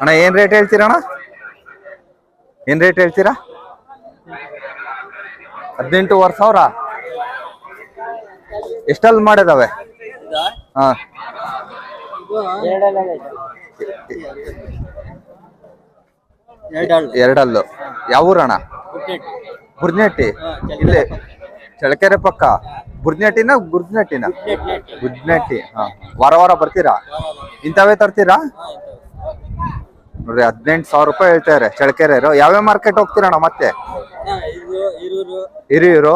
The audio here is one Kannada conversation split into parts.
ಅಣ್ಣ, ಏನ್ ರೇಟ್ ಹೇಳ್ತೀರಾ ಏನ್ ರೇಟ್ ಹೇಳ್ತೀರಾ? ಹದಿನೆಂಟೂವರೆ ಸಾವಿರ? ಎಷ್ಟಲ್ ಮಾಡಿದಾವೆ? ಹಾ. ಎರಡಲ್ಲು. ಯಾವ ಊರಣ್ಣ ಬುರ್ನೆಟ್ಟಿ ಇಲ್ಲೇ ಚಳಕೆರೆ ಪಕ್ಕ. ಬುರ್ನೆಟ್ಟಿನ ಗುರ್ಜ್ನಟ್ಟಿನ ಗುಡ್ನೆಟ್ಟಿ ಹಾ. ವಾರ ವಾರ ಬರ್ತೀರಾ? ಇಂಥವೇ ತರ್ತೀರಾ? ನೋಡ್ರಿ ಹದಿನೆಂಟು ಸಾವಿರ ರೂಪಾಯಿ ಹೇಳ್ತಾರೆ ಚಳಕೆರೆ ಯಾವ್ಯಾವ ಮಾರ್ಕೆಟ್ ಹೋಗ್ತೀರಣ್ಣ ಮತ್ತೆ? ಹಿರಿಯೂರು,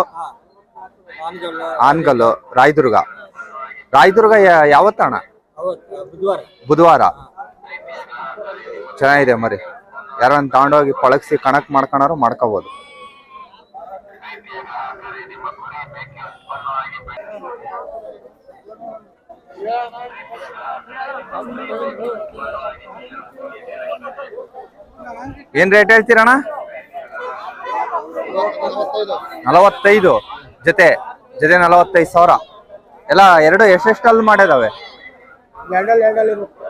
ಆನ್ಗಲ್ಲು, ರಾಯದುರ್ಗ. ರಾಯದುರ್ಗ ಯಾವತ್ತಣ್ಣ? ಬುಧವಾರ. ಬುಧವಾರ ಚೆನ್ನಾಗಿದೆ ಮರಿ. ಯಾರನ್ನ ತಗೊಂಡೋಗಿ ಪಳಗ್ಸಿ ಕಣಕ್ ಮಾಡ್ಕೊಳೋರು ಮಾಡ್ಕೋಬಹುದು ಏನ್ ರೇಟ್ ಹೇಳ್ತೀರಣ್ಣ? ನಲವತ್ತೈದು. ಜೊತೆ ಜೊತೆ ನಲವತ್ತೈದು ಸಾವಿರ. ಎಲ್ಲ ಎರಡು ಎಷ್ಟೆಷ್ಟು ಅಲ್ಲಿ ಇರುತ್ತೆ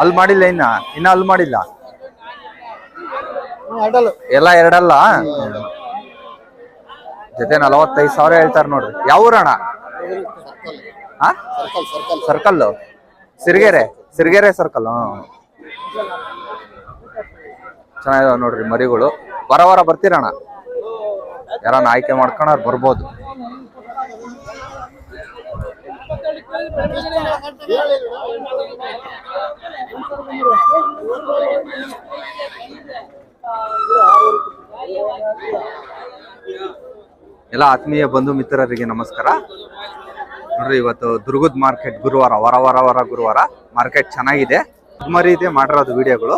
ಅಲ್ಲಿ ಮಾಡಿಲ್ಲ ಇನ್ನ ಇನ್ನ ಅಲ್ಲಿ ಮಾಡಿಲ್ಲ? ಎಲ್ಲ ಎರಡಲ್ಲ? ಜೊತೆ ನಲವತ್ತೈದು ಸಾವಿರ ಹೇಳ್ತಾರೆ ನೋಡ್ರಿ. ಯಾವ ಊರಣ ಸರ್ಕಲ್ ಸಿರಿಗೆರೆ ಸಿರಿಗೆರೆ ಸರ್ಕಲ್ ಚೆನ್ನಾಗಿದಾವ ನೋಡ್ರಿ ಮರಿಗಳು. ವಾರ ವಾರ ಬರ್ತೀರಣ್ಣ? ಯಾರನ್ನ ಆಯ್ಕೆ ಮಾಡ್ಕೊಂಡ್ರೆ ಬರ್ಬೋದು. ಎಲ್ಲ ಆತ್ಮೀಯ ಬಂಧು ಮಿತ್ರರಿಗೆ ನಮಸ್ಕಾರ. ನೋಡ್ರಿ, ಇವತ್ತು ದುರ್ಗದ ಮಾರ್ಕೆಟ್ ಗುರುವಾರ, ವಾರ ವಾರ ವಾರ ಗುರುವಾರ ಮಾರ್ಕೆಟ್ ಚೆನ್ನಾಗಿದೆ. ಮರಿ ಇದೆ, ಮಾಡಿರೋದು ವಿಡಿಯೋಗಳು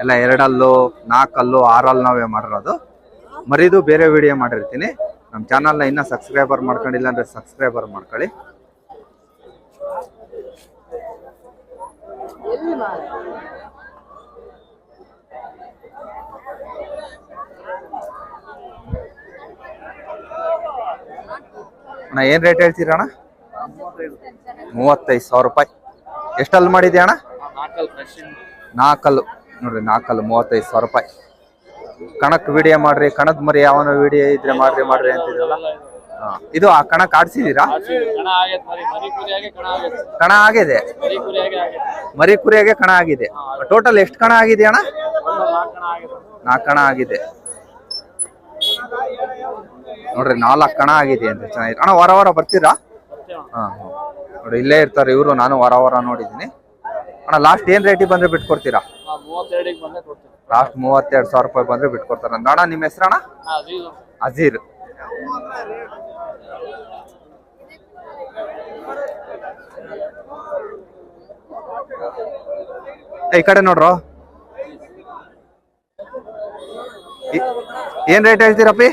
ಎಲ್ಲ ಎರಡಲ್ಲು ನಾಲ್ಕಲ್ಲು ಆರಲ್ಲಿ ನಾವೇ ಮಾಡಿರೋದು. ಮರಿದು ಬೇರೆ ವಿಡಿಯೋ ಮಾಡಿರ್ತೀನಿ. ನಮ್ಮ ಚಾನಲ್ನ ಇನ್ನೂ ಸಬ್ಸ್ಕ್ರೈಬರ್ ಮಾಡ್ಕೊಂಡಿಲ್ಲ ಅಂದರೆ ಸಬ್ಸ್ಕ್ರೈಬರ್ ಮಾಡ್ಕೊಳ್ಳಿ. ಅಣ್ಣ ಏನು ರೇಟ್ ಹೇಳ್ತೀರಣ್ಣ ಮೂವತ್ತೈದು ಸಾವಿರ ರೂಪಾಯಿ. ಎಷ್ಟಲ್ಲಿ ಮಾಡಿದ್ಯಾ ಅಣ್ಣ? ನಾಲ್ಕಲ್ಲು. ನೋಡ್ರಿ ನಾಲ್ಕಲ್ಲಿ ಮೂವತ್ತೈದು ಸಾವಿರ ರೂಪಾಯಿ. ಕಣಕ್ ವಿಡಿಯೋ ಮಾಡ್ರಿ ಕಣಕ್ ಮರಿ ಯಾವನ ವಿಡಿಯೋ ಇದ್ರೆ ಮಾಡ್ರಿ ಮಾಡ್ರಿ ಅಂತಿದ್ರಲ್ಲ. ಇದು ಆ ಕಣಕ್ ಆಡ್ಸಿದೀರಾ ಕಣ ಆಗಿದೆ? ಮರಿ ಕುರಿಯಾಗೆ ಕಣ ಆಗಿದೆ. ಟೋಟಲ್ ಎಷ್ಟು ಕಣ ಆಗಿದೆ ಅಣ್ಣ? ನಾಲ್ಕು ಕಣ ಆಗಿದೆ. ನೋಡ್ರಿ ನಾಲ್ಕು ಕಣ ಆಗಿದೆ ಅಂತ ಚೆನ್ನಾಗಿದೆ ಅಣ್ಣ ವಾರ ವಾರ ಬರ್ತೀರಾ? ಹಾ. ನೋಡಿ ಇಲ್ಲೇ ಇರ್ತಾರೆ ಇವರು ನಾನು ವಾರ ವಾರ ನೋಡಿದ್ದೀನಿ. ಅಣ್ಣ ಲಾಸ್ಟ್ ಏನ್ ರೇಟಿಗೆ ಬಂದ್ರೆ ಬಿಟ್ಕೊಡ್ತೀರಾ? ಮೂವತ್ತೆರಡಿಗೆ ಬಂದೆ ಕೊಡ್ತೀನಿ. ಲಾಸ್ಟ್ ಮೂವತ್ತೆರಡು ಸಾವಿರ ರೂಪಾಯಿ ಬಂದ್ರೆ ಬಿಟ್ಕೊಡ್ತಾರೆ. ನೋಡ ಅಣ್ಣ ನಿಮ್ಮ ಹೆಸರಣ್ಣ? ಹಾ ಅಜೀರ್. ಈ ಕಡೆ ನೋಡ್ರು. ಏನ್ ರೇಟ್ ಹೇಳ್ತೀರಪ್ಪಿ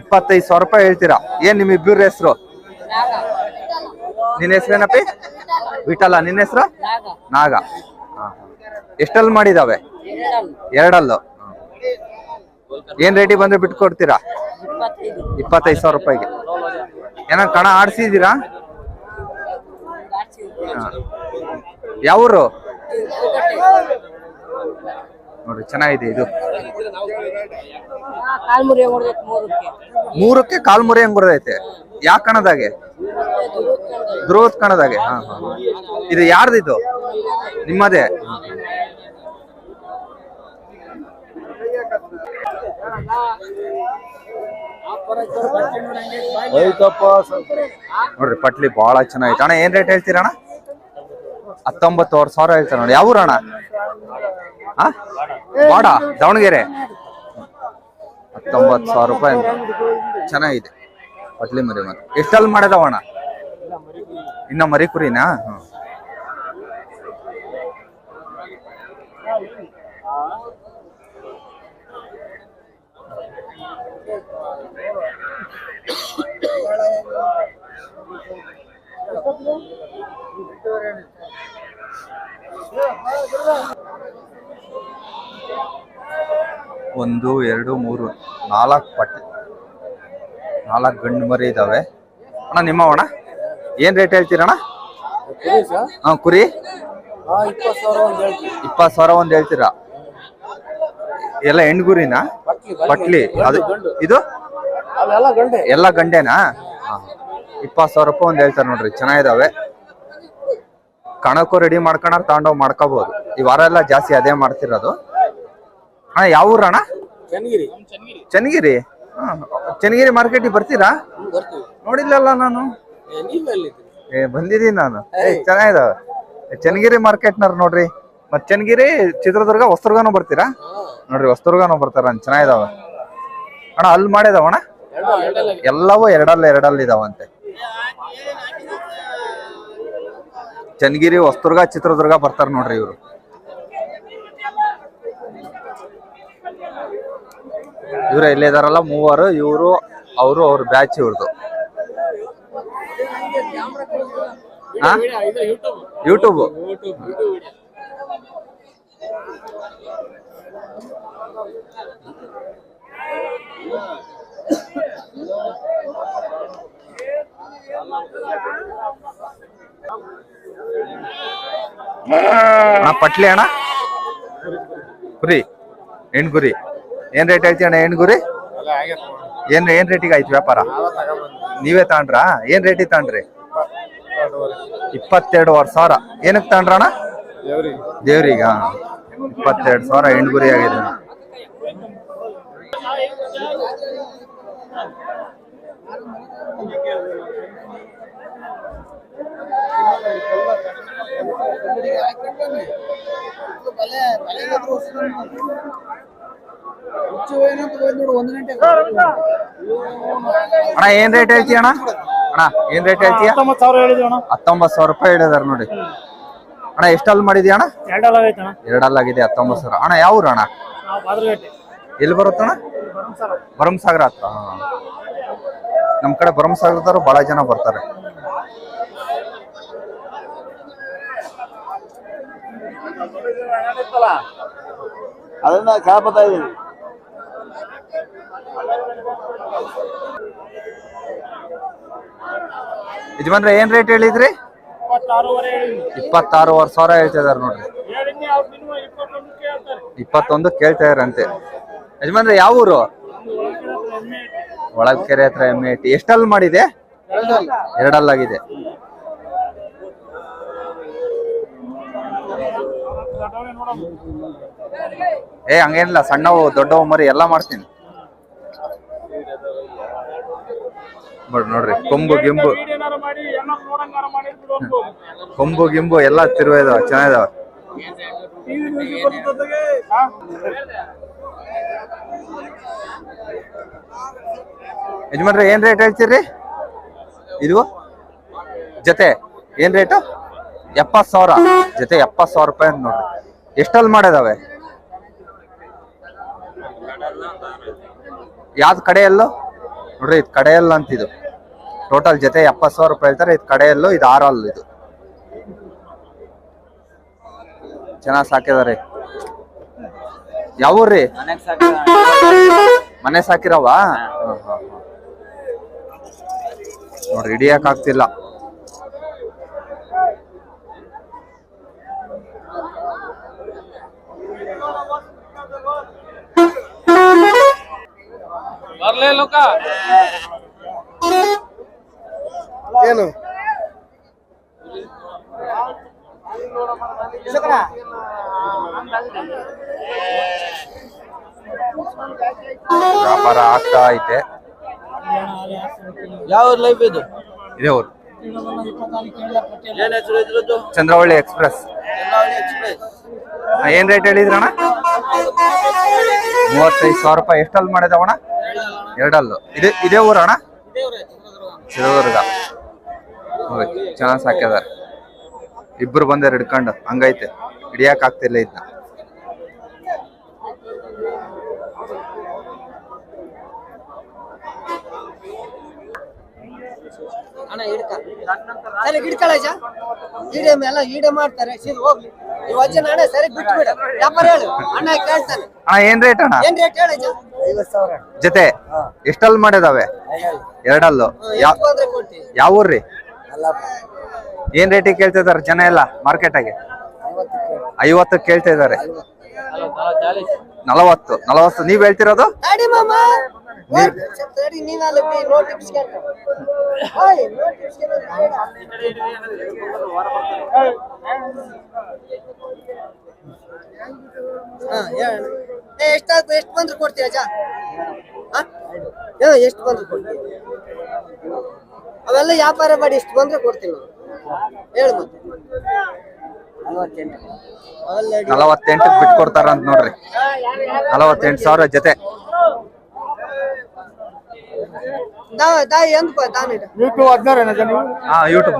ಇಪ್ಪತ್ತೈದು ಸಾವಿರ ರೂಪಾಯಿ ಹೇಳ್ತೀರಾ? ಏನ್ ನಿಮ್ ಇಬ್ಬರ ಹೆಸರು? ನಿನ್ನ ಹೆಸರೇನಪ್ಪಿ? ವಿಠಲ. ನಿನ್ನ ಹೆಸರು? ನಾಗ. ಎಷ್ಟಲ್ಲಿ ಮಾಡಿದಾವೆ? ಎರಡಲ್ಲು. ಏನ್ ರೇಟಿಗೆ ಬಂದ್ರೆ ಬಿಟ್ಕೊಡ್ತೀರಾ ಇಪ್ಪತ್ತೈದು. ಸಾವಿರ ರೂಪಾಯಿಗೆ. ಏನ ಕಣ ಆಡ್ಸಿದೀರಾ ಯಾವೂರು ನೋಡಿ ಚೆನ್ನಾಗಿದೆ ಇದು. ಕಾಲ್ಮುರಿ ಹೊಡೆದೈತೆ ಮೂರಕ್ಕೆ. ಮೂರಕ್ಕೆ ಕಾಲ್ ಮುರಿ ಹಂಗ್ ಯಾಕೆ ಯಾವ ಕಣದಾಗೆ. ಧ್ರುವದ್ ಕಣದಾಗೆ ಹಾ ಹಾ ಇದು ಯಾರ್ದಿದು? ನಿಮ್ಮದೇ? ನೋಡ್ರಿ, ಪಟ್ಲಿ ಬಹಳ ಚೆನ್ನಾಗೈತೆ. ಅಣ್ಣ, ಏನ್ ರೇಟ್ ಹೇಳ್ತೀರಣ್ಣ ಹತ್ತೊಂಬತ್ತುವರೆ ಸಾವಿರ ಹೇಳ್ತಾರೆ ನೋಡಿ. ಯಾವ ಊರಣ್ಣ ಬಾಡ, ದಾವಣಗೆರೆ. ಹತ್ತೊಂಬತ್ತು ಸಾವಿರ ರೂಪಾಯಿ. ಚೆನ್ನಾಗಿದೆ. ಪಟ್ಲಿ ಮರಿ ಮತ್ತೆ ಎಷ್ಟಲ್ಲಿ ಮಾಡಿದವಣ್ಣ ಇನ್ನ ಮರಿ ಕುರಿನಾ ಹ್ಮ್. ಒಂದು ಎರಡು ಮೂರು ನಾಲ್ಕು ಪಟ್ಟಿ. ನಾಲ್ಕು ಗಂಡು ಮರಿ ಇದಾವೆ. ಅಣ್ಣ ನಿಮ್ಮ ಅಣ್ಣ? ಏನ್ ರೇಟ್ ಹೇಳ್ತೀರಣ್ಣ ಹಾ ಕುರಿ. ಇಪ್ಪತ್ತು ಸಾವಿರ ಒಂದ್ ಹೇಳ್ತೀರಾ? ಎಲ್ಲ ಹೆಣ್ಗುರಿನಾ? ಪಟ್ಲಿ ಅದು ಇದು? ಎಲ್ಲ ಗಂಡೆನಾ? ಇಪ್ಪತ್ತು ಸಾವಿರ ರೂಪಾಯಿ ಒಂದು ಹೇಳ್ತಾರೆ ನೋಡ್ರಿ ಚೆನ್ನಾಗಿದಾವೆ. ಕಣಕ್ಕೂ ರೆಡಿ ಮಾಡ್ಕೊಂಡ್ರೆ ತಗೊಂಡೋಗಿ ಮಾಡ್ಕೋಬಹುದು ಈ ವಾರ ಎಲ್ಲ ಜಾಸ್ತಿ ಅದೇ ಮಾಡ್ತಿರೋದು. ಅಣ್ಣ ಯಾವ ಊರಣ್ಣ ಚನ್ನಗಿರಿ. ಚನ್ನಗಿರಿ? ಹಾ, ಚನ್ನಗಿರಿ ಮಾರ್ಕೆಟಿಗೆ ಬರ್ತೀರಾ? ನೋಡಿಲ್ಲಲ್ಲ ನಾನು. ಏ, ಬಂದಿದ್ದೀನಿ ನಾನು. ಚೆನ್ನಾಗಿದಾವೆ. ಚನ್ನಗಿರಿ ಮಾರ್ಕೆಟ್ನವ್ರು ನೋಡ್ರಿ. ಮತ್ ಚನ್ನಗಿರಿ ಚಿತ್ರದುರ್ಗ ಹೊಸದುರ್ಗನು ಬರ್ತೀರಾ? ನೋಡ್ರಿ ಹೊಸದುರ್ಗನು ಬರ್ತಾರ ಚೆನ್ನಾಗಿದಾವ. ಅಣ್ಣ ಅಲ್ಲಿ ಮಾಡಿದಾವ ಅಣ್ಣ? ಎಲ್ಲವೂ ಎರಡಲ್ಲ ಎರಡಲ್ಲ ಇದಾವಂತೆ. ಚನ್ನಗಿರಿ ಹೊಸದುರ್ಗ ಚಿತ್ರದುರ್ಗ ಬರ್ತಾರ ನೋಡ್ರಿ ಇವರು. ಇವ್ರು ಇದಾರಲ್ಲ ಮೂವರು ಇವರು ಅವರು ಅವ್ರ ಬ್ಯಾಚ್ ಇವ್ರದ್ದು YouTube YouTube YouTube YouTube video ಅಣ್ಣ ಪಟ್ಲಿ ಅಣ್ಣ. ಕುರಿ ಹೆಣ್ಗುರಿ. ಏನ್ ರೇಟ್ ಹೇಳ್ತಿ ಅಣ್ಣ ಹೆಣ್ಗುರಿ? ಏನ್ ಏನ್ ರೇಟಿಗೆ ಆಯ್ತು ವ್ಯಾಪಾರ? ನೀವೇ ತಗೊಂಡ್ರಾ ಏನ್ ರೇಟಿಗೆ ತಗೊಂಡ್ರಿ ಇಪ್ಪತ್ತೆರಡುವರೆ ಸಾವಿರ. ಏನಕ್ಕೆ ತಾಂಡ್ರಣ್ಣ? ದೇವ್ರಿಗ. ಇಪ್ಪತ್ತೆರಡು ಸಾವಿರ ಹೆಣ್ಗುರಿ ಆಗಿದೆ. ಅಣ್ಣ ಏನ್ ರೇಟ್ ಹೇಳ್ತೀಯ ಅಣ್ಣ? ಅಣ್ಣ ಏನ್ ರೇಟ್ ಹೇಳ್ತೀಯ? ಹತ್ತೊಂಬತ್ತು ಸಾವಿರ ರೂಪಾಯಿ ಹೇಳಿದಾರ ನೋಡಿ. ಅಣ್ಣ ಎಷ್ಟಲ್ಲಿ ಮಾಡಿದ್ಯಾ ಅಣ್ಣ? ಎರಡಲ್ಲಾಗಿದೆ ಹತ್ತೊಂಬತ್ತು ಸಾವಿರ. ಅಣ್ಣ ಯಾವ ಊರು ಅಣ್ಣ? ಎಲ್ಲಿ ಬರುತ್ತಣ್ಣ ಭರಮಸಾಗರ. ಹತ್ರ. ನಮ್ ಕಡೆ ಭರಮಸಾಗರದವ್ರು ಬಹಳ ಜನ ಬರ್ತಾರೆ. ಅದನ್ನ ಕಾಪತಾ ಇದೀನಿ ಯಜಮಾನ್ರೆ ಏನ್ ರೇಟ್ ಹೇಳಿದ್ರಿ? ಇಪ್ಪತ್ತಾರೂವರೆ ಸಾವಿರ ಹೇಳ್ತಾ ಇದಾರೆ ನೋಡ್ರಿ ಇಪ್ಪತ್ತೊಂದು ಕೇಳ್ತಾ ಇದಾರಂತೆ ಯಜಮಾನ್ರೆ ಯಾವ ಊರು? ಒಳಕೆರೆ ಹತ್ರ ಎಮ್ಮೆ ಎಷ್ಟಲ್ ಎಷ್ಟಲ್ಲಿ ಮಾಡಿದೆ? ಎರಡಲ್ಲಾಗಿದೆ. ಏ ಹಂಗೇನಿಲ್ಲ ಸಣ್ಣವು ದೊಡ್ಡವು ಮರಿ ಎಲ್ಲ ಮಾಡ್ತೀನಿ. ಬಟ್ ನೋಡ್ರಿ ಕೊಂಬು ಗಿಂಬು. ಕೊಂಬು ಗಿಂಬು ಎಲ್ಲ ತಿರುವ ಇದಾವ ಚೆನ್ನಾಗಿದಾವ. ಯಜಮಾನ್ರಿ ಏನ್ ರೇಟ್ ಹೇಳ್ತೀರಿ? ಇದು ಜೊತೆ ಏನ್ ರೇಟು ಎಪ್ಪತ್ ಸಾವಿರ. ಜೊತೆ ಎಪ್ಪತ್ ಸಾವಿರ ರೂಪಾಯಿ ಅಂತ ನೋಡ್ರಿ. ಎಷ್ಟಲ್ಲಿ ಮಾಡಿದಾವೆ? ಯಾವ್ದು ಕಡೆಯಲ್ಲೋ? ನೋಡ್ರಿ ಇದು ಕಡೆಯಲ್ಲ ಅಂತಿದು ಟೋಟಲ್ ಜೊತೆ ಎಪ್ಪತ್ ಸಾವಿರ ರೂಪಾಯಿ ಹೇಳ್ತಾರೆ ಇದು ಕಡೆಯಲ್ಲೋ ಇದು ಆರಲ್ಲು ಇದು. ಚೆನ್ನಾಗಿ ಸಾಕಿದಾರೆ. ಯಾವ ಊರ್ರಿ ಮನೆ ಸಾಕಿರವಾ? ನೋಡ್ರಿ ಹಿಡಿಯಕ್ ಆಗ್ತಿಲ್ಲ. ಬರ್ಲೇ ಲೋಕ. ಏನು? ವ್ಯಾಪಾರ ಆಗ್ತಾ ಐತೆ. ಯಾವ ಲೈಫ್ ಇದು? ಇದೇ ಊರು. ಚಂದ್ರವಳ್ಳಿ ಹೆಸರು ಇದ್ರದ್ದು? ಚಂದ್ರವಳ್ಳಿ ಎಕ್ಸ್ಪ್ರೆಸ್. ಎಕ್ಸ್ಪ್ರೆಸ್. ಏನ್ ರೇಟ್ ಹೇಳಿದ್ರಣ್ಣ ಮೂವತ್ತೈದು ಸಾವಿರ ರೂಪಾಯಿ. ಎಷ್ಟಲ್ಲಿ ಮಾಡಿದವಣ ಎರಡಲ್ಲು. ಇದೇ ಇದೇ ಊರಣ್ಣ ಚಿತ್ರದುರ್ಗ. ಚೆನ್ನಾಗಿ ಸಾಕ್ಯದಾರೆ. ಇಬ್ರು ಬಂದಾರ ಹಿಡ್ಕೊಂಡು. ಹಂಗೈತೆ. ಹಿಡಿಯಕ್ ಆಗ್ತಿಲ್ಲ ಇದನ್ನ ಮಾಡ್ತಾರೆ. ಹೋಗ್ಲಿ. ಈ ವಜ್ಜೆ ಅಣ್ಣ ಸರಿ ಬಿಟ್ಬಿಡು. ವ್ಯಾಪಾರ ಹೇಳು. ಅಣ್ಣ ಕೇಳ್ತಾನೆ. ಅಣ್ಣ ಏನ್ ರೇಟ್ ಅಣ್ಣ? ಏನ್ ರೇಟ್ ಹೇಳ ಐವತ್ತು ಸಾವಿರ. ಜೊತೆ ಎಷ್ಟಲ್ಲಿ ಮಾಡಿದಾವೆ? ಎರಡಲ್ಲು. ಯಾವ ಅಂದ್ರೆ ಕೊಡ್ತೀವಿ ಯಾವ ಊರ್ರಿ? ಏನ್ ರೇಟಿಗೆ ಕೇಳ್ತಿದಾರೆ ಜನ ಎಲ್ಲ ಮಾರ್ಕೆಟಾಗೆ ಐವತ್ತು ಕೇಳ್ತಾ ಇದ್ದಾರೆ. ನಲವತ್ತು. ನಲವತ್ತು. ನೀವ್ ಹೇಳ್ತಿರೋದು? ಮಾಮ. ಎಷ್ಟಾಗ ಎಷ್ಟು ಬಂದ್ರೆ ಕೊಡ್ತೀಯ ಜಾ? ಎಷ್ಟು ಬಂದ್ರು ಕೊಡ್ತೀವಿ ಅವೆಲ್ಲ ವ್ಯಾಪಾರ ಮಾಡಿ ಎಷ್ಟು ಬಂದ್ರೆ ಕೊಡ್ತೀನಿ ಹೇಳಿ ಮತ್ತೆ. ನಲವತ್ತೆಂಟಕ್ಕೆ ಬಿಟ್ಕೊಡ್ತಾರ ಅಂತ ನೋಡ್ರಿ. ನಲವತ್ತೆಂಟು ಸಾವಿರ ಜೊತೆ. ದಾ ದಾ ಎಂತ ದಾನಿಡ ಯೂಟ್ಯೂಬ್ ಹದಿನಾರೇನ ನೀವು? ಹಾ ಯೂಟ್ಯೂಬ್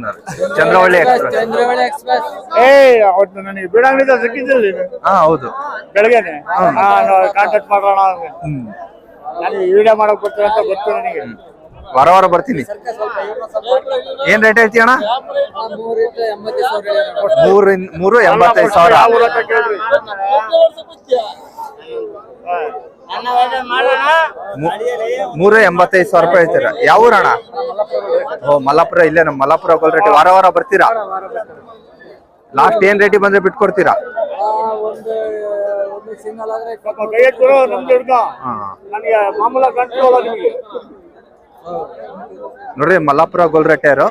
ಚಂದ್ರವಳ್ಳಿ ಎಕ್ಸ್ಪ್ರೆಸ್ ಏ ಅವತ್ತು ನನಗೆ ಬೀಡಂಗಡಿದ ಸಿಕ್ಕಿದ್ದಿಲ್ಲ ನೀನು. ಹಾ ಹೌದು. ಬೆಳಗ್ಗೆನೆ? ಕಾಂಟ್ಯಾಕ್ಟ್ ಮಾಡೋಣ. ಹ್ಮ್. ವಿಡಿಯೋ ಮಾಡಕ್ ಬರ್ತೀನಿ ಅಂತ ಗೊತ್ತು ನನಗೆ. ವಾರ ವಾರ ಬರ್ತೀನಿ. ಏನ್ ರೇಟ್ ಹೇಳ್ತೀಯ ಅಣ್ಣ ಮೂರು ಮೂರು ಎಂಬತ್ತೈದು ಸಾವಿರ. ಯಾವ ಊರು ಅಂತ ಕೇಳ್ರಿ ಮೂ- ಮೂರು ಎಂಬತ್ತೈದು ಸಾವಿರ ರೂಪಾಯಿ ಹೇಳ್ತೀರಾ? ಯಾವ ಊರಣ ಓ, ಮಲ್ಲಾಪುರ, ಇಲ್ಲೇ ನಮ್ಮ ಮಲ್ಲಾಪುರ ರೇಟ್ ವಾರ ವಾರ ಬರ್ತೀರಾ? ಲಾಸ್ಟ್ ಏನ್ ರೇಟಿಗೆ ಬಂದ್ರೆ ಬಿಟ್ಕೊಡ್ತೀರಾ? ನೋಡ್ರಿ, ಮಲ್ಲಾಪುರ ಗೋಲ್ರೆಟ್ಟೆಯರು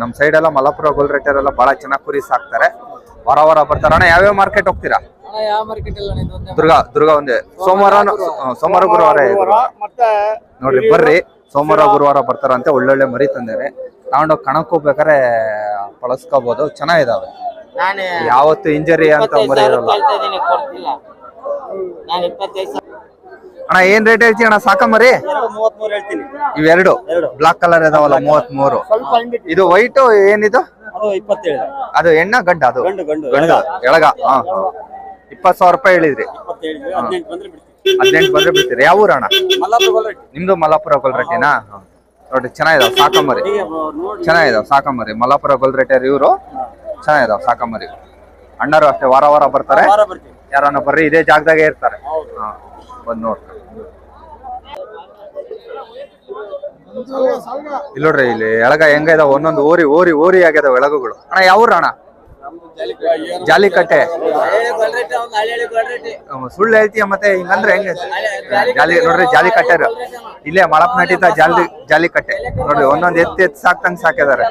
ನಮ್ಮ ಸೈಡ್ ಎಲ್ಲ ಮಲ್ಲಾಪುರ ಗೋಲ್ರೆಟ್ಟೆಯರ್ ಎಲ್ಲ ಬಹಳ ಚೆನ್ನಾಗಿ ಕುರಿ ಸಾಕ್ತಾರೆ. ವಾರ ವಾರ ಬರ್ತಾರ. ಅಣ್ಣ, ಯಾವ್ಯಾವ ಮಾರ್ಕೆಟ್ ಹೋಗ್ತೀರಾ? ದುರ್ಗಾ ದುರ್ಗಾ ಒಂದೇ. ಸೋಮವಾರ ಸೋಮವಾರ ಗುರುವಾರ. ನೋಡ್ರಿ ಬರ್ರಿ. ಸೋಮವಾರ ಗುರುವಾರ ಬರ್ತಾರಂತೆ. ಒಳ್ಳೊಳ್ಳೆ ಮರಿ ತಂದೇವೆ ತಗೊಂಡೋಗಿ ಕಣಕ್ ಹೋಗ್ಬೇಕಾರೆ ಬಳಸ್ಕೋಬಹುದು ಚೆನ್ನಾಗಿದಾವೆ. ನಾನೇ ಯಾವತ್ತು ಇಂಜರಿ ಅಂತ ಮರಿ ಇರಲ್ಲ. ಅಣ್ಣ ಏನ್ ರೇಟ್ ಹೇಳ್ತೀನಿ ಅಣ್ಣ? ಸಾಕ ಮರಿ? ಇವೆರಡು. ಬ್ಲಾಕ್ ಕಲರ್ ಇದಾವಲ್ಲ ಮೂವತ್ ಮೂರು ಇದು ವೈಟ್ ಏನಿದು? ಅದು ಅದು ಎಣ್ಣ ಗಡ್ಡ ಅದು? ಗಂಡು ಗಂಡು ಗಂಡ ಎಳಗ ಹಾ. ಇಪ್ಪತ್ ಸಾವಿರ ರೂಪಾಯಿ ಹೇಳಿದ್ರಿ. ಹದಿನೆಂಟು ಬಂದ್ರೆ ಬಿಡ್ತೀರಿ. ಯಾವ ಗೊಲ್ರಟ್ಟಿ ನಿಮ್ದು ಮಲ್ಲಾಪುರ ಗೊಲ್ರಟ್ಟಿನಾ ನೋಡಿ ಚೆನ್ನಾಗಿದಾವ್ ಸಾಕಂಬರಿ. ಚೆನ್ನಾಗಿದಾವ್ ಸಾಕಂಬರಿ. ಮಲ್ಲಾಪುರ ಗೊಲ್ರಟ್ಟಿಯರ್ ಇವರು? ಚೆನ್ನಾಗಿದಾವ್ ಸಾಕಂಬರಿ. ಅಣ್ಣರು ಅಷ್ಟೇ ವಾರ ವಾರ ಬರ್ತಾರೆ. ಯಾರನ್ನ ಬರ್ರಿ ಇದೇ ಜಾಗದಾಗೆ ಇರ್ತಾರೆ. ಹಾ ಬಂದ್ ನೋಡ್ರಿ. ಇಲ್ಲ ನೋಡ್ರಿ ಇಲ್ಲಿ ಎಳಗ ಹೆಂಗ ಇದಾವ? ಒಂದೊಂದು ಓರಿ ಓರಿ ಓರಿ ಆಗ್ಯದ ಎಳಗುಗಳು. ಅಣ್ಣ ಯಾವ ಊರ ಅಣ್ಣ ಜಾಲಿಕಟ್ಟೆ. ಸುಳ್ಳು ಹೇಳ್ತೀಯ ಮತ್ತೆ ಹಿಂಗಂದ್ರೆ ಹೆಂಗೆ? ಜಾಲಿ ನೋಡ್ರಿ ಜಾಲಿ ಕಟ್ಟೆರು ಇಲ್ಲೇ ಮಳಪ್ನಟಿತ ಜಾಲಿ ಜಾಲಿ ಕಟ್ಟೆ ನೋಡ್ರಿ ಒಂದೊಂದ್ ಎತ್ತಿ ಎತ್ತಿ ಸಾಕ್ತಂಗ್ ಸಾಕಿದಾರೆ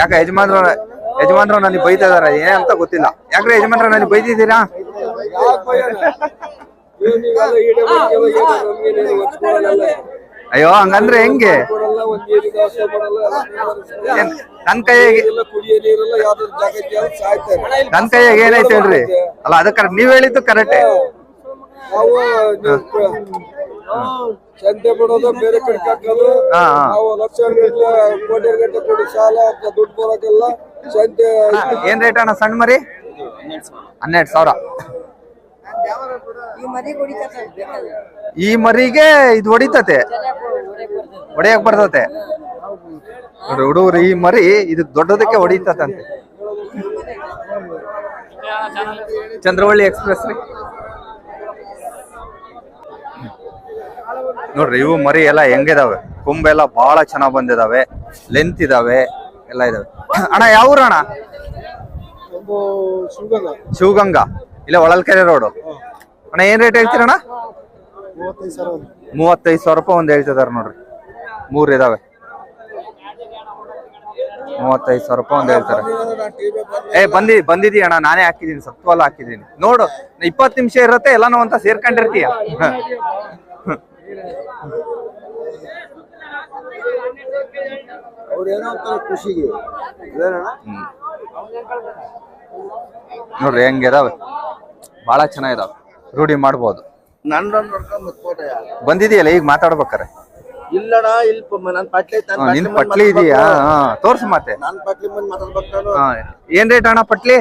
ಯಾಕ ಯಜಮಾನ್ರು ಯಜಮಾನ್ರು ನನಗೆ ಬೈತಾ ಇದಾರೆ ಏನ್ ಅಂತ ಗೊತ್ತಿಲ್ಲ. ಯಾಕ್ರೆ ಯಜಮಾನ್ರ ನನಗೆ ಬೈದಿದ್ದೀರಾ ಅಯ್ಯೋ, ಹಂಗಂದ್ರೆ ಹೆಂಗೆ? ನನ್ ಕೈಯಾಗಿ ನನ್ ಕೈಯಾಗ ಏನೈತೆ ಹೇಳ್ರಿ? ಅಲ್ಲ ಅದ ಕರೆಕ್ಟ್ ನೀವ್ ಹೇಳಿದ್ದು ಕರೆಕ್ಟೇ. ಸಂತೆ ಬಿಡೋದು ಬೇರೆ ಕಡೆ ನಾವು ಲಕ್ಷ ಕೋಟಿ ಕೊಡಿ ಸಾಲ ದುಡ್ಡು ಬರೋಕೆಲ್ಲ ಸಂತೆ ಏನ್ ರೇಟ್ ಅಣ್ಣ ಸಣ್ಣ ಮರಿ? ಹನ್ನೆರಡು ಸಾವಿರ. ಈ ಮರಿಗೆ ಇದು ಹೊಡಿತತೆ. ಹೊಡಿಯಕ್ ಬರ್ತತೆ. ನೋಡ್ರಿ ಹುಡುಗರು, ಈ ಮರಿ ಇದು ದೊಡ್ಡದಕ್ಕೆ ಹೊಡಿತತಂತೆ. ಚಂದ್ರವಳ್ಳಿ ಎಕ್ಸ್ಪ್ರೆಸ್ ರೀ. ನೋಡ್ರಿ, ಇವು ಮರಿ ಎಲ್ಲ ಹೆಂಗಿದಾವೆ? ಕೊಂಬೆಲ್ಲ ಬಹಳ ಚೆನ್ನಾಗ್ ಬಂದಿದಾವೆ. ಲೆಂತ್ ಇದಾವೆ. ಎಲ್ಲ ಇದಾವೆ. ಅಣ್ಣ, ಯಾವ ಅಣ್ಣ ಶಿವಗಂಗಾ. ಇಲ್ಲೇ, ಹೊಳಲ್ಕೆರೆ ರೋಡು ಅಣ್ಣ, ಏನ್ ರೇಟ್ ಹೇಳ್ತೀರಣ್ಣ ಮೂವತ್ತೈದು ಸಾವಿರ ರೂಪಾಯಿ ಒಂದು ಹೇಳ್ತಿದಾರ ನೋಡ್ರಿ. ಮೂರ್ ಇದಾವೆ. ಮೂವತ್ತೈದು ಸಾವಿರ ರೂಪಾಯಿ ಒಂದು ಹೇಳ್ತಾರೆ. ಏ, ಬಂದಿ, ಬಂದಿದೀಯ ಅಣ್ಣ, ನಾನೇ ಹಾಕಿದೀನಿ ಸತ್ವಲ್ಲ ಹಾಕಿದೀನಿ ನೋಡು, ಇಪ್ಪತ್ತು ನಿಮಿಷ ಇರತ್ತೆ, ಎಲ್ಲಾನು ಅಂತ ಸೇರ್ಕೊಂಡಿರ್ತೀಯ. ಖುಷಿಗೆ. ನೋಡ್ರಿ ಹೆಂಗಿದಾವೆ ಬಹಳ ಚೆನ್ನಾಗಿದಾವೆ. ರೂಢಿ ಮಾಡ್ಬೋದು. ನನ್ನ ಬಂದಿದೆಯಲ್ಲ ಈಗ ಮಾತಾಡ್ಬೇಕಾರೆ? ಇಲ್ಲಣ್ಣ ಇಲ್ಲಿ ನನ್ ಪಟ್ಲಿ ನಿನ್ ಇದೆಯಾ? ಹಾ ತೋರ್ಸು ಮತ್ತೆ. ನನ್ ಪಟ್ಲಿ ಮುಂದೆ ಮಾತಾಡ್ಬೇಕು ನಾನು. ಹಾ ಏನ್ ರೇಟ್ ಅಣ್ಣ ಪಟ್ಲಿ?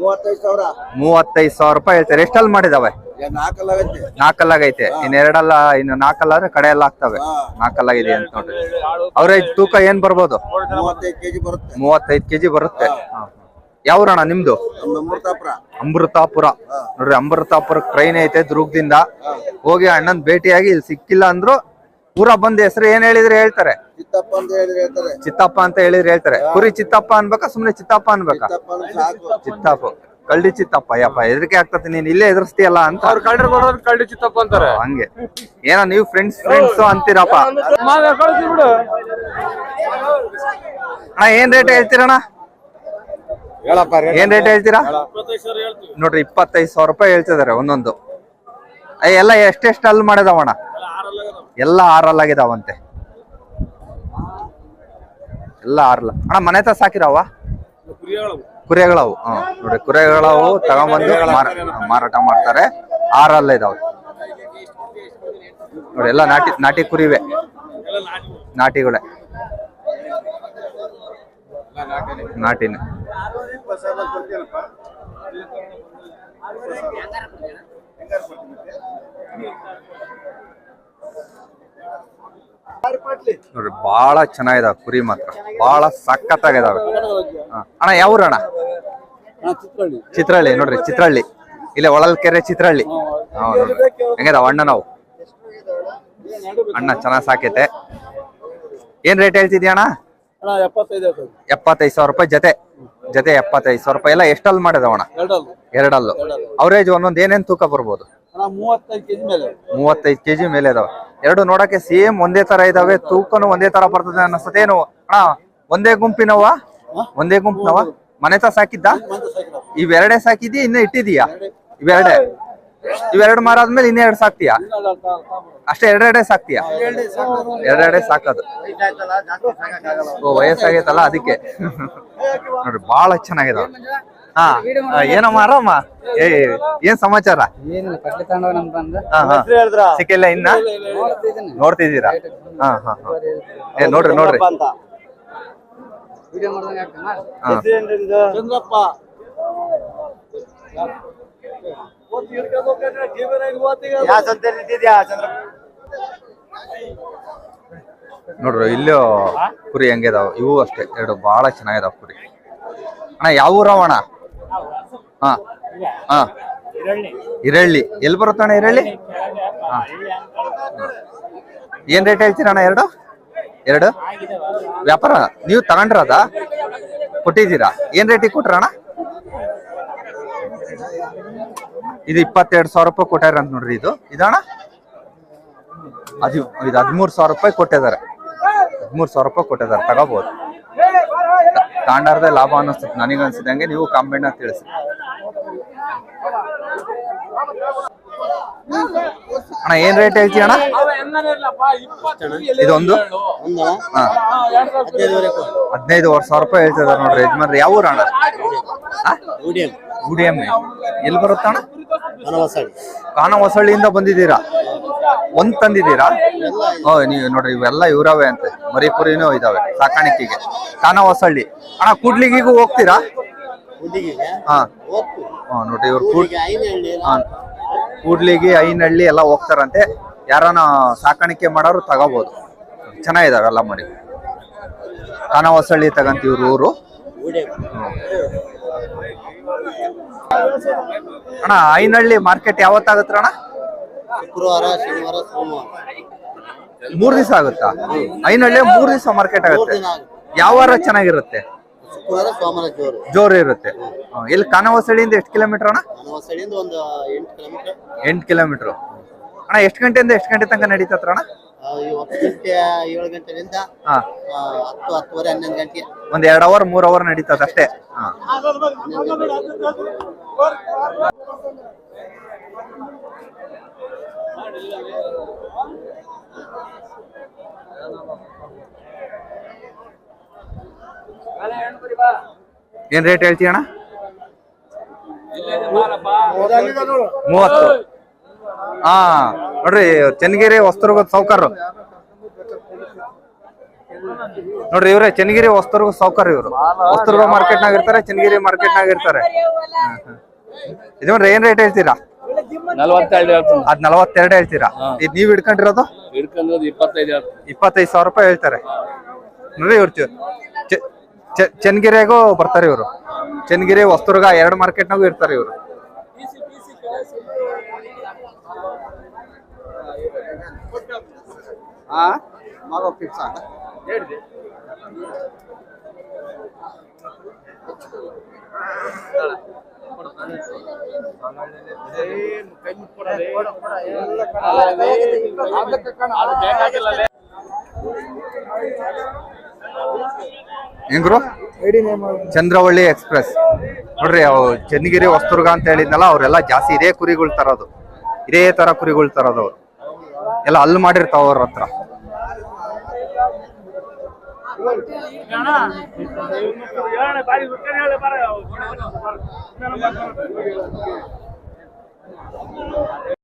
ಮೂವತ್ತೈದು ಸಾವಿರ. ಮೂವತ್ತೈದು ಸಾವಿರ ರೂಪಾಯಿ ಹೇಳ್ತಾರೆ. ಎಷ್ಟಲ್ಲಿ ಮಾಡಿದಾವೆ? ನಾಲ್ಕಲ್ಲಾಗೈತೆ. ಇನ್ ಎರಡಲ್ಲ ಇನ್ನು ನಾಲ್ಕಲ್ಲಾದ್ರೆ ಕಡೆ ಎಲ್ಲ ಆಗ್ತವೆ. ನಾಲ್ಕಲ್ಲಾಗಿದೆ ಅಂತ ನೋಡ್ರಿ. ಅವ್ರೈದು ತೂಕ ಏನ್ ಬರ್ಬೋದು? ಮೂವತ್ತೈದು ಕೆಜಿ ಬರುತ್ತೆ. ಯಾವ್ರಣ್ಣ ನಿಮ್ದು? ಅಮೃತಾಪುರ. ಅಮೃತಾಪುರ. ನೋಡ್ರಿ ಅಮೃತಾಪುರ ಟ್ರೈನ್ ಐತೆ ದುರ್ಗದಿಂದ. ಹೋಗಿ ಅಣ್ಣನ್ ಭೇಟಿಯಾಗಿ ಇಲ್ಲಿ ಸಿಕ್ಕಿಲ್ಲ ಅಂದ್ರು ಊರ ಬಂದ್ ಹೆಸರು ಏನ್ ಹೇಳಿದ್ರೆ ಹೇಳ್ತಾರೆ? ಚಿತ್ತಪ್ಪ ಅಂತ ಹೇಳಿದ್ರೆ ಹೇಳ್ತಾರೆ. ಚಿತ್ತಪ್ಪ ಅಂತ ಹೇಳಿದ್ರೆ ಹೇಳ್ತಾರೆ. ಕುರಿ ಚಿತ್ತಪ್ಪ ಅನ್ಬೇಕಾ ಸುಮ್ನೆ ಚಿತ್ತಪ್ಪ ಅನ್ಬೇಕಾ? ಚಿತ್ತಪ್ಪ ಕಳ್ಳಿ ಚಿತ್ತಪ್ಪ. ಯಪ್ಪ ಹೆದರಿಕೆ ಆಗ್ತತಿ ನೀನ್ ಇಲ್ಲೇ ಎದುರಿಸ್ತೀಯಲ್ಲ ಅಂತ. ಅವ್ರು ಬರೋದ್ ಕಳ್ಳಿ ಚಿತ್ತಪ್ಪ ಅಂತಾರೆ. ಹಂಗೆ. ಏನೋ ನೀವು ಫ್ರೆಂಡ್ಸ್ ಫ್ರೆಂಡ್ಸ್ ಅಂತೀರಪ್ಪ. ಅಣ್ಣ ಏನ್ ರೇಟ್ ಹೇಳ್ತೀರಣ್ಣ? ಏನ್ ರೇಟ್ ಹೇಳ್ತೀರಾ? ನೋಡ್ರಿ ಇಪ್ಪತ್ತೈದು ಸಾವಿರ ರೂಪಾಯಿ ಹೇಳ್ತಿದಾರೆ ಒಂದೊಂದು. ಅಯ್ಯ, ಎಲ್ಲ ಎಷ್ಟೆಷ್ಟು ಅಲ್ಲಿ ಮಾಡಿದಾವಣ್ಣ ಎಲ್ಲ ಆರಲ್ಲಾಗಿದಾವಂತೆ ಎಲ್ಲ ಆರಲ್ಲ ಅಣ್ಣ ಮನೆ ತ ಸಾಕಿರವ? ಕುರಿಗಳವು ಹ್ಮ್ ನೋಡ್ರಿ ಕುರಿಗಳವು ತಗೊಂಬಂದು ಮಾರ- ಮಾರಾಟ ಮಾಡ್ತಾರೆ. ಆರಲ್ಲ ಇದಾವೆ. ನೋಡಿ ಎಲ್ಲ ನಾಟಿ ನಾಟಿ ಕುರಿವೆ. ನಾಟಿಗಳೇ. ನಾಟಿನೇ. ನೋಡ್ರಿ ಬಹಳ ಚೆನ್ನಾಗಿದಾವ ಕುರಿ ಮಾತ್ರ. ಬಹಳ ಸಖತ್ತಾಗಿದಾವೆ. ಹಾ. ಅಣ್ಣ ಯಾವ ಊರು ಅಣ್ಣ ಚಿತ್ರಹಳ್ಳಿ ನೋಡ್ರಿ ಚಿತ್ರಹಳ್ಳಿ ಇಲ್ಲೇ ಒಳಲ್ಕೆರೆ ಚಿತ್ರಹಳ್ಳಿ ಹಾ, ಹೆಂಗದಾವ ಅಣ್ಣ ನಾವು? ಅಣ್ಣ ಚೆನ್ನಾಗ್ ಸಾಕೈತೆ. ಏನ್ ರೇಟ್ ಹೇಳ್ತಿದ್ಯಾ ಅಣ್ಣ? ಎಪ್ಪತ್ತೈದು ಸಾವಿರ ರೂಪಾಯಿ ಜೊತೆ. ಜೊತೆ ಎಪ್ಪತ್ತೈದು ಸಾವಿರ ರೂಪಾಯಿ. ಎಲ್ಲ ಎಷ್ಟಲ್ಲಿ ಮಾಡಿದವಣ? ಎರಡಲ್ಲ. ಎರಡಲ್ಲು. ಅವರೇಜ್ ಒಂದೊಂದು ಏನೇನ್ ತೂಕ ಬರ್ಬೋದು? ಮೂವತ್ತೈದು ಕೆಜಿ ಮೇಲೆ. ಇದಾವೆ ಎರಡು ನೋಡಕ್ಕೆ ಸೇಮ್ ಒಂದೇ ತರ ಇದಾವೆ. ತೂಕನು ಒಂದೇ ತರ ಬರ್ತದೆ ಅನ್ನಿಸುತ್ತೆ ಏನು? ಅಣ್ಣ ಒಂದೇ ಗುಂಪಿನವ ಒಂದೇ ಗುಂಪಿನವ ಮನೆತ ಸಾಕಿದ್ದ? ಇವೆರಡೇ ಸಾಕಿದ್ಯಾ? ಇನ್ನ ಇಟ್ಟಿದೀಯಾ ಇವೆರಡೇ. ಇವೆರಡು ಮಾರಾದ್ಮೇಲೆ ಇನ್ನೆರಡು ಸಾಕ್ತೀಯಾ? ಅಷ್ಟೇ ಎರಡೆರಡೇ ಸಾಕ್ತೀಯಾ? ಎರಡೆರಡೇ ಸಾಕದು. ಓ ವಯಸ್ಸಾಗೈತಲ್ಲ ಅದಕ್ಕೆ. ನೋಡ್ರಿ ಬಹಳ ಚೆನ್ನಾಗಿದೆ ಹಾ ಏನೋ ಏನಮ್ಮ ಆರಾಮ ಏ ಏನ್ ಸಮಾಚಾರ? ಸಿಕ್ಕಿಲ್ಲ ಇನ್ನ? ನೋಡ್ತಿದ್ದೀರಾ? ಹಾ ಹಾ ಹಾ. ಏ ನೋಡ್ರಿ ನೋಡ್ರಿ. ವಿಡಿಯೋ ಮಾಡ್ದಂಗ ಆಗ್ತಾನ? ಚಂದ್ರಪ್ಪ. ಯಾವ ಸಂತೆ ನಿಂತಿದ್ಯಾ ಚಂದ್ರ? ನೋಡ್ರಿ ಇಲ್ಲೂ ಕುರಿ ಹೆಂಗಿದಾವ? ಇವು ಅಷ್ಟೇ ಎರಡು ಬಹಳ ಚೆನ್ನಾಗಿದಾವ ಕುರಿ. ಅಣ್ಣ ಯಾವ ಊರವ ಅಣ್ಣ? ಹಾ ಹಾ. ಇರಳ್ಳಿ ಎಲ್ಲಿ ಬರುತ್ತಣ್ಣ ಇರಳ್ಳಿ ಹಾ. ಏನ್ ರೇಟ್ ಹೇಳ್ತೀರ ಅಣ್ಣ ಎರಡು? ಎರಡು? ವ್ಯಾಪಾರ? ನೀವು ತಗೊಂಡ್ರದ? ಕೊಟ್ಟಿದ್ದೀರಾ? ಏನ್ ರೇಟಿಗೆ ಕೊಟ್ರ ಅಣ್ಣ ಇದು ಇಪ್ಪತ್ತೆರಡು ಸಾವಿರ ರೂಪಾಯಿ ಕೊಟ್ಟಾರ ಅಂತ ನೋಡ್ರಿ ಇದು. ಇದಣ್ಣ? ಅದು ಇದು ಹದಿಮೂರು ಸಾವಿರ ರೂಪಾಯಿ ಕೊಟ್ಟಿದ್ದಾರೆ. ಹದಿಮೂರು ಸಾವಿರ ರೂಪಾಯಿ ಕೊಟ್ಟಿದ್ದಾರೆ. ತಗೋಬಹುದು ತಾಂಡಾರದೇ ಲಾಭ ಅನ್ನಿಸ್ತದೆ ನನಗೆ ಅನ್ಸಿದಂಗೆ ನೀವು ಕಾಂಬೆಣ್ಣ ತಿಳಿಸಿ. ಅಣ್ಣ ಏನ್ ರೇಟ್ ಹೇಳ್ತೀಯ ಅಣ್ಣ? ಇದೊಂದು? ಹದಿನೈದು ವರ್ಷ ಸಾವಿರ ರೂಪಾಯಿ ಹೇಳ್ತಿದಾರೆ ನೋಡ್ರಿ ಯಜಮಾನ್ರಿ. ಯಾವ ಊರ ಅಣ್ಣ? ಗುಡಿಯಂ ಎಲ್ಲಿ ಬರುತ್ತ ಅಣ್ಣ ಕಾನ ಹೊಸಳ್ಳಿಯಿಂದ ಬಂದಿದ್ದೀರಾ? ಒಂದ್ ತಂದಿದ್ದೀರಾ? ಓ ನೀವು ನೋಡ್ರಿ ಇವೆಲ್ಲ ಇವ್ರವೇ ಅಂತೆ. ಮರಿಪುರಿನೂ ಇದಾವೆ ಸಾಕಾಣಿಕೆಗೆ. ಕಾನ ಹೊಸಳ್ಳಿ ಅಣ್ಣ ಕೂಡ್ಲಿಗಿಗೂ ಹೋಗ್ತೀರಾ? ಹಾ. ಹಾ ನೋಡ್ರಿ ಇವ್ರು ಕೂಡ್. ಕೂಡ್ಲಿಗಿ ಐನಹಳ್ಳಿ ಎಲ್ಲ. ಹೋಗ್ತಾರಂತೆ. ಯಾರನ ಸಾಕಾಣಿಕೆ ಮಾಡೋರು ತಗೋಬಹುದು ಚೆನ್ನಾಗಿದಾವೆ ಎಲ್ಲ ಮರಿ. ಕಾನ ಹೊಸಳ್ಳಿ ತಗಂತೀವ್ರಿ ಊರು? ಅಣ್ಣ ಐನಹಳ್ಳಿ ಮಾರ್ಕೆಟ್ ಯಾವತ್ತಾಗತ್ತ ಅಣ್ಣ? ಶುಕ್ರವಾರ ಶನಿವಾರ ಸೋಮವಾರ. ಮೂರ್ ದಿವಸ ಆಗುತ್ತಾ? ಐನಹಳ್ಳಿ ಮೂರ್ ದಿವಸ ಮಾರ್ಕೆಟ್ ಆಗುತ್ತೆ. ಯಾವಾರ ಯಾವ ವಾರ ಚೆನ್ನಾಗಿರುತ್ತೆ? ಶುಕ್ರವಾರ ಸೋಮವಾರ ಜೋರು. ಜೋರು ಇರುತ್ತೆ. ಹ್ಮ್. ಇಲ್ಲಿ ಕಾನವಸಳಿಯಿಂದ ಎಷ್ಟು ಕಿಲೋಮೀಟರ್ ಅಣ್ಣ? ನಮ್ಮ ಸೈಡಿಂದ ಒಂದು ಎಂಟು ಕಿಲೋಮೀಟರ್. ಎಂಟು ಕಿಲೋಮೀಟರ್. ಅಣ್ಣ ಎಷ್ಟು ಗಂಟೆಯಿಂದ ಎಷ್ಟು ಗಂಟೆ ತನಕ ನಡೀತತ್ರ ಅಣ್ಣ? ಹತ್ತು ಗಂಟೆ ಏಳು ಗಂಟೆಯಿಂದ ಹಾ. ಆ, ಹತ್ತು ಹತ್ತುವರೆ ಹನ್ನೊಂದು ಗಂಟೆ ಒಂದ್ ಎರಡ್ ಅವರ್ ಮೂರ್ ಅವರ್ ನಡೀತದ ಅಷ್ಟೇ. ಹಾ. ಏನ್ ರೇಟ್ ಹೇಳ್ತೀಯ ಅಣ್ಣ ಮೂವತ್ತು. ಹಾ. ನೋಡ್ರಿ ಚನ್ನಗಿರಿ ವಸ್ತುರ್ಗ ಸೌಕರ್ ನೋಡ್ರಿ ಇವ್ರೆ ಚನ್ನಗಿರಿ ವಸ್ತುರ್ಗ ಸೌಕರ್ ಇವ್ರು. ವಸ್ತುರ್ಗ ಮಾರ್ಕೆಟ್ ನಾಗ ಇರ್ತಾರೆ. ಚನ್ನಗಿರಿ ಮಾರ್ಕೆಟ್ ನಾಗ ಇರ್ತಾರೆ ಏನ್ ರೇಟ್ ಹೇಳ್ತೀರಾ? ಅದ್ ನಲವತ್ತೆರಡು ಹೇಳ್ತೀರಾ? ಇದ್ ನೀವ್ ಹಿಡ್ಕೊಂಡಿರೋದು? ಇಪ್ಪತ್ತೈದು ಸಾವಿರ ರೂಪಾಯಿ ಹೇಳ್ತಾರೆ. ನೋಡ್ರಿ ಇವ್ರ ಚನ್ನಗಿರಿಯಾಗೂ ಬರ್ತಾರೆ ಇವರು. ಚನ್ನಗಿರಿ ವಸ್ತುರ್ಗ ಎರಡು ಮಾರ್ಕೆಟ್ನಾಗೂ ಇರ್ತಾರೆ ಇವರು. ಹೆಂಗ್ರು? ಚಂದ್ರವಳ್ಳಿ ಎಕ್ಸ್ಪ್ರೆಸ್. ನೋಡ್ರಿ ಅವು ಚನ್ನಗಿರಿ ವಸ್ತುರ್ಗ ಅಂತ ಹೇಳಿದ್ನಲ್ಲ ಅವರೆಲ್ಲ ಜಾಸ್ತಿ ಇದೇ ಕುರಿಗಳು ತರೋದು. ಇದೇ ತರ ಕುರಿಗಳು ತರೋದು ಅವ್ರು. ಎಲ್ಲ ಅಲ್ಲಿ ಮಾಡಿರ್ತಾವ ಅವ್ರ ಹತ್ರ.